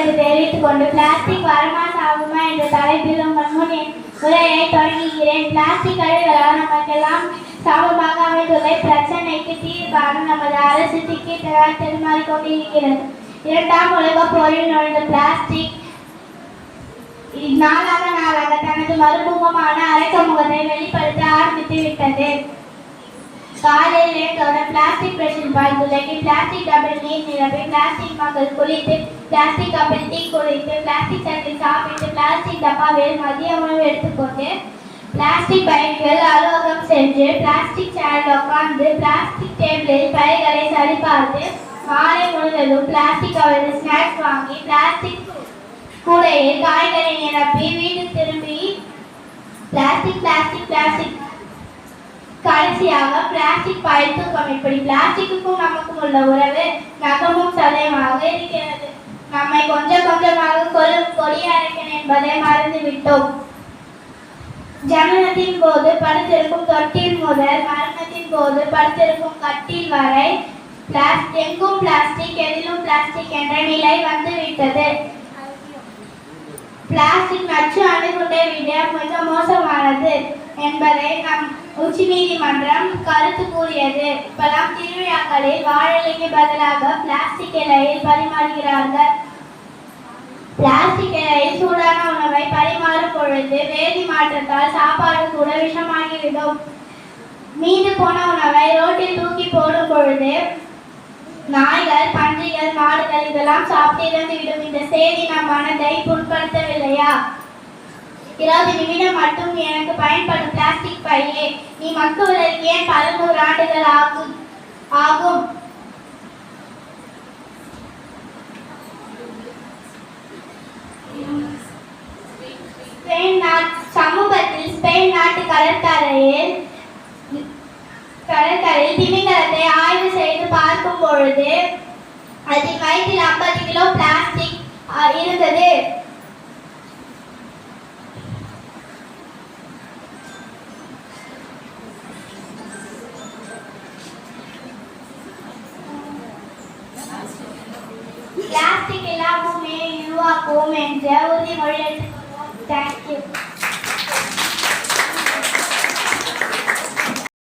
என்று தெரிவித்துக் கொண்டு பிளாஸ்டிக் வரமா சாகுமா என்ற தலைப்பில் உங்கள் முன் உரையை தொடங்குகிறேன். பிளாஸ்டிக் கழிவுகளால் நமக்கெல்லாம் சாபமாக அமைந்துள்ள பிரச்சனைக்கு தீர்வாக நமது அரசு திக்கிட்டதாக தருமாறிக் கொண்டிருக்கிறது. இரண்டாம் உலக போரில் நுழைந்த பிளாஸ்டிக் நாளாக நாளாக தனது மறுமுகமான அரைக்க முகத்தை வெளிப்படுத்த ஆரம்பித்து விட்டது. காலையில் எழுந்தவுடன் பிளாஸ்டிக் பிரச்சனை பால் பிளாஸ்டிக் டப்பில் நீர் நிரப்பி பிளாஸ்டிக் மக்கள் குளித்து பிளாஸ்டிக் கப்பில் டீ குடித்து பிளாஸ்டிக் தட்டில் சாப்பிட்டு பிளாஸ்டிக் டப்பாவில் மதிய உணவு எடுத்துக்கொண்டு பிளாஸ்டிக் பைக்குகள் அலுவலகம் சென்று பிளாஸ்டிக் சேரில் உட்கார்ந்து பிளாஸ்டிக் டேபிளில் பைகளை சரிபார்த்து மாலை முழுவதும் பிளாஸ்டிக் கவரில் ஸ்நாக்ஸ் வாங்கி பிளாஸ்டிக் கூடையில் காய்கறி நிரப்பி வீடு திரும்பி பிளாஸ்டிக் பிளாஸ்டிக் பிளாஸ்டிக் கடைசியாக பிளாஸ்டிக் பாயில் இப்படி பிளாஸ்டிக்குக்கும் நமக்கும் உள்ள உறவு நகமும் சதயமாக இருக்கிறது. நம்மை கொஞ்சம் கொஞ்சமாக கொல்லும் கொடியரக்கன் என்பதை மறந்து விட்டோம் ஜனனத்தின் போது படுத்திருக்கும் தொட்டில் முதல் மரணத்தின் போது படுத்திருக்கும் கட்டில் வரை எங்கும் பிளாஸ்டிக் எதிலும் பிளாஸ்டிக் என்ற நிலை வந்துவிட்டது. பிளாஸ்டிக் நச்சு அணுகுண்டை விட மிக மோசமானது. என்பதை நம் உச்சநீதிமன்றம் கருத்து கூறியது. இப்பெல்லாம் திருவிழாக்களில் வாழலைக்கு பதிலாக பிளாஸ்டிக் இலையில் பரிமாறுகிறார்கள். பிளாஸ்டிக் இலையில் சூடான உணவை பரிமாறும் பொழுது வேதி மாற்றத்தால் சாப்பாடு கூட விஷமாகிவிடும். மீது போன உணவை ரோட்டில் தூக்கி போடும் பொழுது நாய்கள் பன்றிகள் மாடுகள் இதெல்லாம் சாப்பிட்டு இறந்துவிடும் இந்த செய்தி நம் மனதை புண்படுத்தவில்லையா? இருபது நிமிடம் மட்டும் எனக்கு பயன்படும் பிளாஸ்டிக் பையே நீ மக்குவதற்கு ஏன் பல நூறு ஆண்டுகள் ஆகும்? ஆகும். ஸ்பெயின் நாட் சமூகத்தில் ஸ்பெயின் நாட்டு கடற்கரையில் கடற்கரையில் திமிங்கலத்தை ஆய்வு செய்து பார்க்கும் பொழுது அதில் வயிற்றில் ஐம்பது கிலோ பிளாஸ்டிக் இருந்தது. આર્થિક ઇલાકોમાં युवा को में जैव उद्यम और